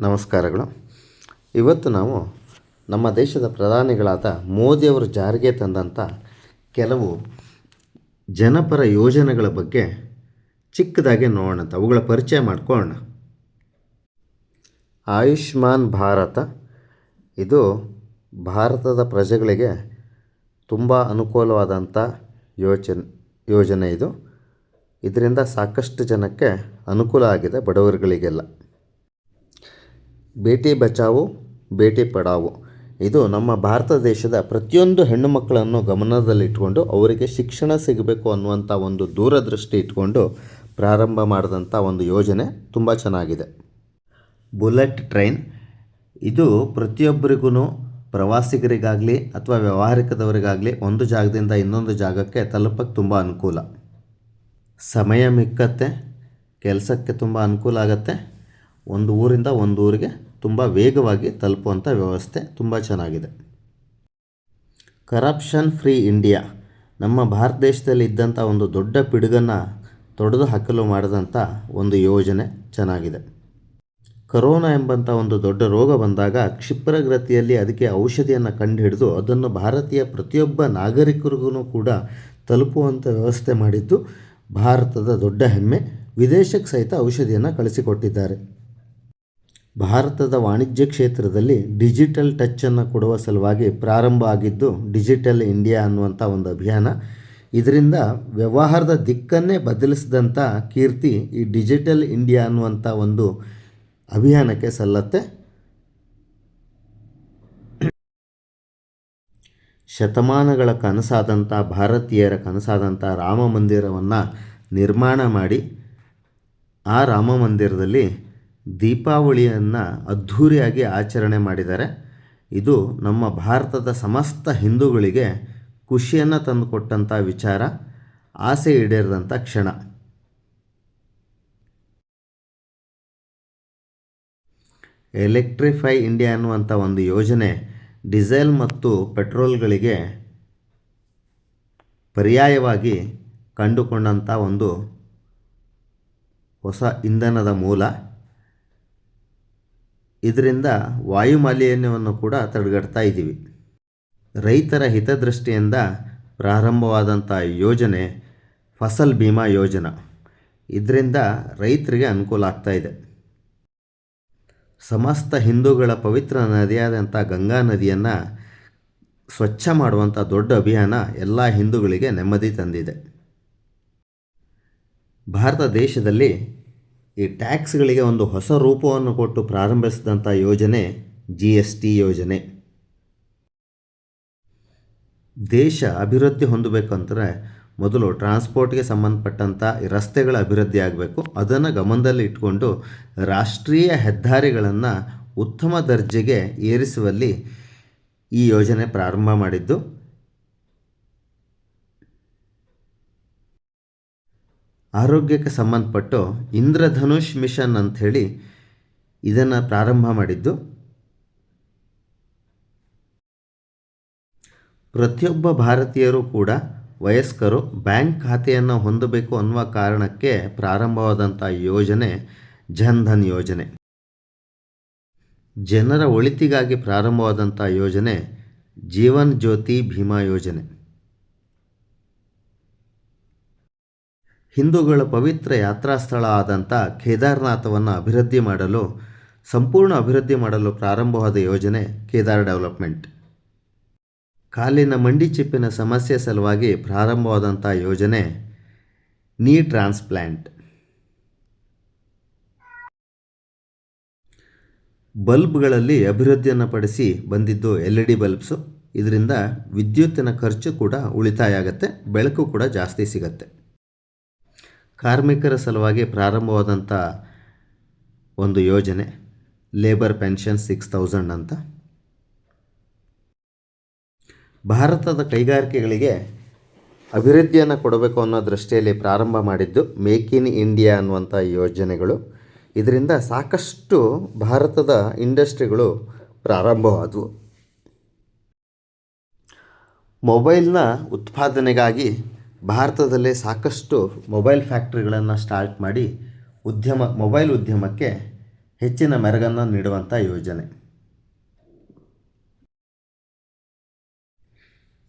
ನಮಸ್ಕಾರಗಳು. ಇವತ್ತು ನಾವು ನಮ್ಮ ದೇಶದ ಪ್ರಧಾನಿಗಳಾದ ಮೋದಿಯವರು ಜಾರಿಗೆ ತಂದಂಥ ಕೆಲವು ಜನಪರ ಯೋಜನೆಗಳ ಬಗ್ಗೆ ಚಿಕ್ಕದಾಗಿ ನೋಡೋಣ ಅಂತ. ಅವುಗಳ ಪರಿಚಯ ಮಾಡ್ಕೊಳ್ಳೋಣ. ಆಯುಷ್ಮಾನ್ ಭಾರತ. ಇದು ಭಾರತದ ಪ್ರಜೆಗಳಿಗೆ ತುಂಬ ಅನುಕೂಲವಾದಂಥ ಯೋಚನೆ, ಯೋಜನೆ ಇದು. ಇದರಿಂದ ಸಾಕಷ್ಟು ಜನಕ್ಕೆ ಅನುಕೂಲ ಆಗಿದೆ ಬಡವರುಗಳಿಗೆಲ್ಲ. ಬೇಟಿ ಬಚಾವೋ, ಬೇಟಿ ಪಡಾವೋ. ಇದು ನಮ್ಮ ಭಾರತ ದೇಶದ ಪ್ರತಿಯೊಂದು ಹೆಣ್ಣು ಮಕ್ಕಳನ್ನು ಗಮನದಲ್ಲಿಟ್ಕೊಂಡು ಅವರಿಗೆ ಶಿಕ್ಷಣ ಸಿಗಬೇಕು ಅನ್ನುವಂಥ ಒಂದು ದೂರದೃಷ್ಟಿ ಇಟ್ಕೊಂಡು ಪ್ರಾರಂಭ ಮಾಡಿದಂಥ ಒಂದು ಯೋಜನೆ ತುಂಬ ಚೆನ್ನಾಗಿದೆ. Bullet train. ಇದು ಪ್ರತಿಯೊಬ್ಬರಿಗೂ ಪ್ರವಾಸಿಗರಿಗಾಗಲಿ ಅಥವಾ ವ್ಯವಹಾರಿಕದವರಿಗಾಗಲಿ ಒಂದು ಜಾಗದಿಂದ ಇನ್ನೊಂದು ಜಾಗಕ್ಕೆ ತಲುಪಕ್ಕೆ ತುಂಬ ಅನುಕೂಲ. ಸಮಯ ಮಿಕ್ಕತ್ತೆ, ಕೆಲಸಕ್ಕೆ ತುಂಬ ಅನುಕೂಲ ಆಗುತ್ತೆ. ಒಂದು ಊರಿಂದ ಒಂದು ಊರಿಗೆ ತುಂಬ ವೇಗವಾಗಿ ತಲುಪುವಂಥ ವ್ಯವಸ್ಥೆ ತುಂಬ ಚೆನ್ನಾಗಿದೆ. ಕರಪ್ಷನ್ ಫ್ರೀ ಇಂಡಿಯಾ ನಮ್ಮ ಭಾರತ ದೇಶದಲ್ಲಿ ಇದ್ದಂಥ ಒಂದು ದೊಡ್ಡ ಪಿಡುಗನ್ನು ತೊಡೆದು ಹಾಕಲು ಮಾಡಿದಂಥ ಒಂದು ಯೋಜನೆ ಚೆನ್ನಾಗಿದೆ. ಕರೋನಾ ಎಂಬಂಥ ಒಂದು ದೊಡ್ಡ ರೋಗ ಬಂದಾಗ ಕ್ಷಿಪ್ರಗತಿಯಲ್ಲಿ ಅದಕ್ಕೆ ಔಷಧಿಯನ್ನು ಕಂಡುಹಿಡಿದು ಅದನ್ನು ಭಾರತೀಯ ಪ್ರತಿಯೊಬ್ಬ ನಾಗರಿಕರಿಗೂ ಕೂಡ ತಲುಪುವಂಥ ವ್ಯವಸ್ಥೆ ಮಾಡಿದ್ದು ಭಾರತದ ದೊಡ್ಡ ಹೆಮ್ಮೆ. ವಿದೇಶಕ್ಕೆ ಸಹಿತ ಔಷಧಿಯನ್ನು ಕಳಿಸಿಕೊಟ್ಟಿದ್ದಾರೆ. ಭಾರತದ ವಾಣಿಜ್ಯ ಕ್ಷೇತ್ರದಲ್ಲಿ ಡಿಜಿಟಲ್ ಟಚ್ಚನ್ನು ಕೊಡುವ ಸಲುವಾಗಿ ಪ್ರಾರಂಭ ಆಗಿದ್ದು, ಡಿಜಿಟಲ್ ಇಂಡಿಯಾ ಅನ್ನುವಂಥ ಒಂದು ಅಭಿಯಾನ. ಇದರಿಂದ ವ್ಯವಹಾರದ ದಿಕ್ಕನ್ನೇ ಬದಲಿಸಿದಂಥ ಕೀರ್ತಿ ಈ ಡಿಜಿಟಲ್ ಇಂಡಿಯಾ ಅನ್ನುವಂಥ ಒಂದು ಅಭಿಯಾನಕ್ಕೆ ಸಲ್ಲತ್ತೆ. ಶತಮಾನಗಳ ಕನಸಾದಂಥ ಭಾರತೀಯರ ಕನಸಾದಂಥ ರಾಮ ಮಂದಿರವನ್ನು ನಿರ್ಮಾಣ ಮಾಡಿ, ಆ ರಾಮ ಮಂದಿರದಲ್ಲಿ ದೀಪಾವಳಿಯನ್ನು ಅದ್ಧೂರಿಯಾಗಿ ಆಚರಣೆ ಮಾಡಿದ್ದಾರೆ. ಇದು ನಮ್ಮ ಭಾರತದ ಸಮಸ್ತ ಹಿಂದೂಗಳಿಗೆ ಖುಷಿಯನ್ನು ತಂದುಕೊಟ್ಟಂಥ ವಿಚಾರ. ಆಸೆ ಈಡೇರಿದಂಥ ಕ್ಷಣ. ಎಲೆಕ್ಟ್ರಿಫೈ ಇಂಡಿಯಾ ಅನ್ನುವಂಥ ಒಂದು ಯೋಜನೆ ಡೀಸೆಲ್ ಮತ್ತು ಪೆಟ್ರೋಲ್ಗಳಿಗೆ ಪರ್ಯಾಯವಾಗಿ ಕಂಡುಕೊಂಡಂಥ ಒಂದು ಹೊಸ ಇಂಧನದ ಮೂಲ. ಇದರಿಂದ ವಾಯುಮಾಲಿನ್ಯವನ್ನು ಕೂಡ ತಡೆಗಟ್ತಾ ಇದ್ದೀವಿ. ರೈತರ ಹಿತದೃಷ್ಟಿಯಿಂದ ಪ್ರಾರಂಭವಾದಂಥ ಯೋಜನೆ ಫಸಲ್ ಭೀಮಾ ಯೋಜನಾ. ಇದರಿಂದ ರೈತರಿಗೆ ಅನುಕೂಲ ಆಗ್ತಾ ಇದೆ. ಸಮಸ್ತ ಹಿಂದೂಗಳ ಪವಿತ್ರ ನದಿಯಾದಂಥ ಗಂಗಾ ನದಿಯನ್ನು ಸ್ವಚ್ಛ ಮಾಡುವಂಥ ದೊಡ್ಡ ಅಭಿಯಾನ ಎಲ್ಲ ಹಿಂದೂಗಳಿಗೆ ನೆಮ್ಮದಿ ತಂದಿದೆ. ಭಾರತ ದೇಶದಲ್ಲಿ ಈ ಟ್ಯಾಕ್ಸ್ಗಳಿಗೆ ಒಂದು ಹೊಸ ರೂಪವನ್ನು ಕೊಟ್ಟು ಪ್ರಾರಂಭಿಸಿದಂಥ ಯೋಜನೆ ಜಿ ಎಸ್ ಟಿ ಯೋಜನೆ. ದೇಶ ಅಭಿವೃದ್ಧಿ ಹೊಂದಬೇಕಂದ್ರೆ ಮೊದಲು ಟ್ರಾನ್ಸ್ಪೋರ್ಟ್ಗೆ ಸಂಬಂಧಪಟ್ಟಂಥ ರಸ್ತೆಗಳ ಅಭಿವೃದ್ಧಿ ಆಗಬೇಕು. ಅದನ್ನು ಗಮನದಲ್ಲಿ ಇಟ್ಕೊಂಡು ರಾಷ್ಟ್ರೀಯ ಹೆದ್ದಾರಿಗಳನ್ನು ಉತ್ತಮ ದರ್ಜೆಗೆ ಏರಿಸುವಲ್ಲಿ ಈ ಯೋಜನೆ ಪ್ರಾರಂಭ ಮಾಡಿದ್ದು. ಆರೋಗ್ಯಕ್ಕೆ ಸಂಬಂಧಪಟ್ಟು ಇಂದ್ರಧನುಷ್ ಮಿಷನ್ ಅಂಥೇಳಿ ಇದನ್ನು ಪ್ರಾರಂಭ ಮಾಡಿದ್ದು. ಪ್ರತಿಯೊಬ್ಬ ಭಾರತೀಯರು ಕೂಡ ವಯಸ್ಕರು ಬ್ಯಾಂಕ್ ಖಾತೆಯನ್ನು ಹೊಂದಬೇಕು ಅನ್ನುವ ಕಾರಣಕ್ಕೆ ಪ್ರಾರಂಭವಾದಂಥ ಯೋಜನೆ ಜನ್ಧನ್ ಯೋಜನೆ. ಜನರ ಒಳಿತಿಗಾಗಿ ಪ್ರಾರಂಭವಾದಂಥ ಯೋಜನೆ ಜೀವನ್ ಜ್ಯೋತಿ ಭೀಮಾ ಯೋಜನೆ. ಹಿಂದೂಗಳ ಪವಿತ್ರ ಯಾತ್ರಾ ಸ್ಥಳ ಆದಂಥ ಕೇದಾರನಾಥವನ್ನು ಅಭಿವೃದ್ಧಿ ಮಾಡಲು, ಸಂಪೂರ್ಣ ಅಭಿವೃದ್ಧಿ ಮಾಡಲು ಪ್ರಾರಂಭವಾದ ಯೋಜನೆ ಕೇದಾರ್ ಡೆವಲಪ್ಮೆಂಟ್. ಕಾಲಿನ ಮಂಡಿ ಚಿಪ್ಪಿನ ಸಮಸ್ಯೆ ಸಲುವಾಗಿ ಪ್ರಾರಂಭವಾದಂಥ ಯೋಜನೆ ನೀ ಟ್ರಾನ್ಸ್ಪ್ಲ್ಯಾಂಟ್ ಬಲ್ಬ್ಗಳಲ್ಲಿ ಅಭಿವೃದ್ಧಿಯನ್ನು ಪಡಿಸಿ ಬಂದಿದ್ದು ಎಲ್ ಇ ಡಿ ಬಲ್ಬ್ಸು. ಇದರಿಂದ ವಿದ್ಯುತ್ತಿನ ಖರ್ಚು ಕೂಡ ಉಳಿತಾಯ ಆಗುತ್ತೆ, ಬೆಳಕು ಕೂಡ ಜಾಸ್ತಿ ಸಿಗತ್ತೆ. ಕಾರ್ಮಿಕರ ಸಲುವಾಗಿ ಪ್ರಾರಂಭವಾದಂಥ ಒಂದು ಯೋಜನೆ ಲೇಬರ್ ಪೆನ್ಷನ್ ಸಿಕ್ಸ್ ತೌಸಂಡ್ ಅಂತ. ಭಾರತದ ಕೈಗಾರಿಕೆಗಳಿಗೆ ಅಭಿವೃದ್ಧಿಯನ್ನು ಕೊಡಬೇಕು ಅನ್ನೋ ದೃಷ್ಟಿಯಲ್ಲಿ ಪ್ರಾರಂಭ ಮಾಡಿದ್ದು ಮೇಕ್ ಇನ್ ಇಂಡಿಯಾ ಅನ್ನುವಂಥ ಯೋಜನೆಗಳು. ಇದರಿಂದ ಸಾಕಷ್ಟು ಭಾರತದ ಇಂಡಸ್ಟ್ರಿಗಳು ಪ್ರಾರಂಭವಾದವು. ಮೊಬೈಲ್ನ ಉತ್ಪಾದನೆಗಾಗಿ ಭಾರತದಲ್ಲೇ ಸಾಕಷ್ಟು ಮೊಬೈಲ್ ಫ್ಯಾಕ್ಟ್ರಿಗಳನ್ನು ಸ್ಟಾರ್ಟ್ ಮಾಡಿ ಉದ್ಯಮ, ಮೊಬೈಲ್ ಉದ್ಯಮಕ್ಕೆ ಹೆಚ್ಚಿನ ಮೆರಗನ್ನು ನೀಡುವಂಥ ಯೋಜನೆ.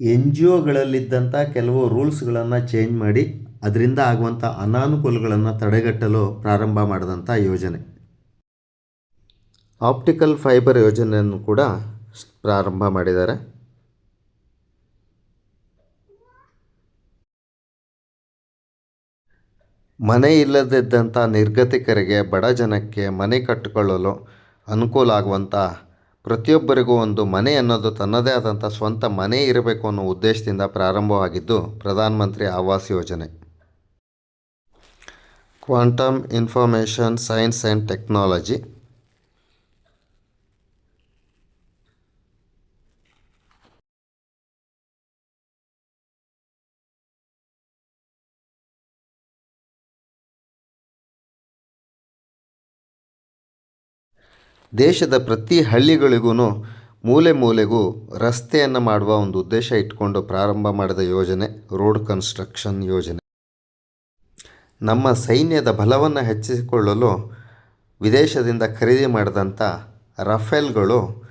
ಎನ್ ಜಿ ಒಗಳಲ್ಲಿದ್ದಂಥ ಕೆಲವು ರೂಲ್ಸ್ಗಳನ್ನು ಚೇಂಜ್ ಮಾಡಿ ಅದರಿಂದ ಆಗುವಂಥ ಅನಾನುಕೂಲಗಳನ್ನು ತಡೆಗಟ್ಟಲು ಪ್ರಾರಂಭ ಮಾಡಿದಂಥ ಯೋಜನೆ. ಆಪ್ಟಿಕಲ್ ಫೈಬರ್ ಯೋಜನೆಯನ್ನು ಕೂಡ ಪ್ರಾರಂಭ ಮಾಡಿದ್ದಾರೆ. ಮನೆ ಇಲ್ಲದಿದ್ದಂಥ ನಿರ್ಗತಿಕರಿಗೆ ಬಡ ಜನಕ್ಕೆ ಮನೆ ಕಟ್ಟಿಕೊಳ್ಳಲು ಅನುಕೂಲ ಆಗುವಂಥ ಪ್ರತಿಯೊಬ್ಬರಿಗೂ ಒಂದು ಮನೆ ಅನ್ನೋದು ತನ್ನದೇ ಆದಂಥ ಸ್ವಂತ ಮನೆ ಇರಬೇಕು ಅನ್ನೋ ಉದ್ದೇಶದಿಂದ ಪ್ರಾರಂಭವಾಗಿದ್ದು Pradhan Mantri Awas Yojana. Quantum information, science and technology ದೇಶದ ಪ್ರತಿ ಹಳ್ಳಿಗಳಿಗೂ ಮೂಲೆ ಮೂಲೆಗೂ ರಸ್ತೆಯನ್ನು ಮಾಡುವ ಒಂದು ಉದ್ದೇಶ ಇಟ್ಕೊಂಡು ಪ್ರಾರಂಭ ಮಾಡಿದ ಯೋಜನೆ, ರೋಡ್ ಕನ್ಸ್ಟ್ರಕ್ಷನ್ ಯೋಜನೆ. ನಮ್ಮ ಸೈನ್ಯದ ಬಲವನ್ನು ಹೆಚ್ಚಿಸಿಕೊಳ್ಳಲು ವಿದೇಶದಿಂದ ಖರೀದಿ ಮಾಡಿದಂಥ ರಫೇಲ್ಗಳು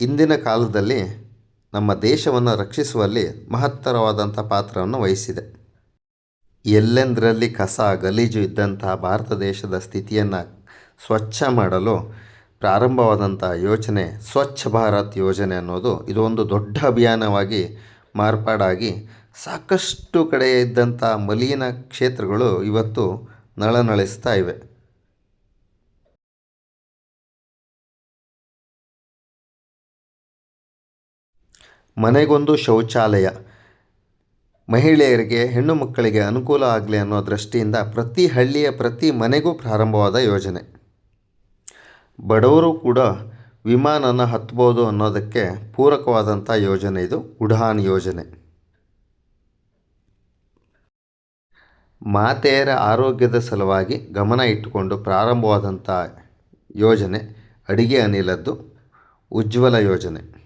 ಇಂದಿನ ಕಾಲದಲ್ಲಿ ನಮ್ಮ ದೇಶವನ್ನು ರಕ್ಷಿಸುವಲ್ಲಿ ಮಹತ್ತರವಾದಂಥ ಪಾತ್ರವನ್ನು ವಹಿಸಿದೆ. ಎಲ್ಲೆಂದರಲ್ಲಿ ಕಸ, ಗಲೀಜು ಇದ್ದಂತಹ ಭಾರತ ದೇಶದ ಸ್ಥಿತಿಯನ್ನು ಸ್ವಚ್ಛ ಮಾಡಲು ಪ್ರಾರಂಭವಾದಂಥ ಯೋಜನೆ ಸ್ವಚ್ಛ ಭಾರತ್ ಯೋಜನೆ ಅನ್ನೋದು ಇದು ಒಂದು ದೊಡ್ಡ ಅಭಿಯಾನವಾಗಿ ಮಾರ್ಪಾಡಾಗಿ ಸಾಕಷ್ಟು ಕಡೆ ಇದ್ದಂಥ ಮಲಿನ ಕ್ಷೇತ್ರಗಳು ಇವತ್ತು ನಳನಳಿಸ್ತಾ ಇವೆ. ಮನೆಗೊಂದು ಶೌಚಾಲಯ. ಮಹಿಳೆಯರಿಗೆ, ಹೆಣ್ಣು ಮಕ್ಕಳಿಗೆ ಅನುಕೂಲ ಆಗಲಿ ಅನ್ನೋ ದೃಷ್ಟಿಯಿಂದ ಪ್ರತಿ ಹಳ್ಳಿಯ ಪ್ರತಿ ಮನೆಗೂ ಪ್ರಾರಂಭವಾದ ಯೋಜನೆ. ಬಡವರು ಕೂಡ ವಿಮಾನನ ಹತ್ಬೋದು ಅನ್ನೋದಕ್ಕೆ ಪೂರಕವಾದಂಥ ಯೋಜನೆ ಇದು, ಉಡಾನ್ ಯೋಜನೆ. ಮಾತೆಯರ ಆರೋಗ್ಯದ ಸಲುವಾಗಿ ಗಮನ ಇಟ್ಟುಕೊಂಡು ಪ್ರಾರಂಭವಾದಂಥ ಯೋಜನೆ ಅಡಿಗೆ ಅನಿಲದ್ದು, ಉಜ್ವಲ ಯೋಜನೆ.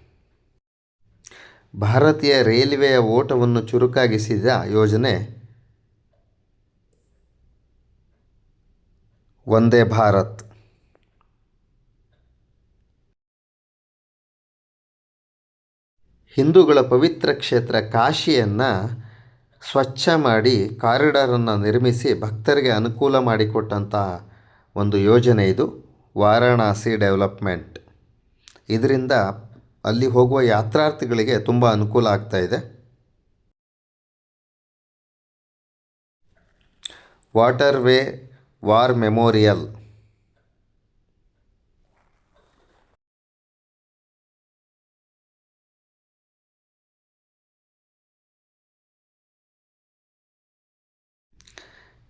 ಭಾರತೀಯ ರೈಲ್ವೆಯ ಓಟವನ್ನು ಚುರುಕಾಗಿಸಿದ ಯೋಜನೆ ವಂದೇ ಭಾರತ್. ಹಿಂದೂಗಳ ಪವಿತ್ರ ಕ್ಷೇತ್ರ ಕಾಶಿಯನ್ನು ಸ್ವಚ್ಛ ಮಾಡಿ ಕಾರಿಡಾರನ್ನು ನಿರ್ಮಿಸಿ ಭಕ್ತರಿಗೆ ಅನುಕೂಲ ಮಾಡಿಕೊಟ್ಟಂತಹ ಒಂದು ಯೋಜನೆ ಇದು, ವಾರಾಣಸಿ ಡೆವಲಪ್ಮೆಂಟ್. ಇದರಿಂದ ಅಲ್ಲಿ ಹೋಗುವ ಯಾತ್ರಾರ್ಥಿಗಳಿಗೆ ತುಂಬ ಅನುಕೂಲ ಆಗ್ತಾ ಇದೆ. ವಾಟರ್ ವೇ ವಾರ್ ಮೆಮೋರಿಯಲ್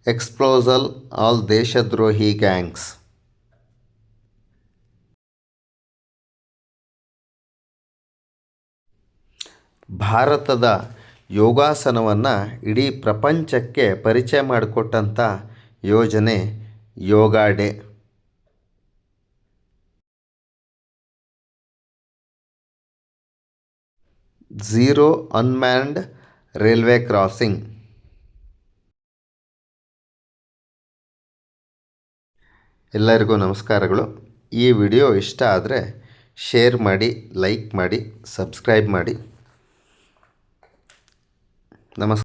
ಎಕ್ಸ್ಪ್ಲೋಸಲ್ ಆಲ್ ದೇಶದ್ರೋಹಿ ಗ್ಯಾಂಗ್ಸ್ ಭಾರತದ ಯೋಗಾಸನವನ್ನು ಇಡೀ ಪ್ರಪಂಚಕ್ಕೆ ಪರಿಚಯ ಮಾಡಿಕೊಟ್ಟಂಥ ಯೋಜನೆ Yoga Day zero unmanned railway crossing ಎಲ್ಲರಿಗೂ ನಮಸ್ಕಾರಗಳು. ಈ ವಿಡಿಯೋ ಇಷ್ಟ ಆದರೆ ಶೇರ್ ಮಾಡಿ ಲೈಕ್ ಮಾಡಿ ಸಬ್ಸ್ಕ್ರೈಬ್ ಮಾಡಿ. ನಮಸ್ಕಾರ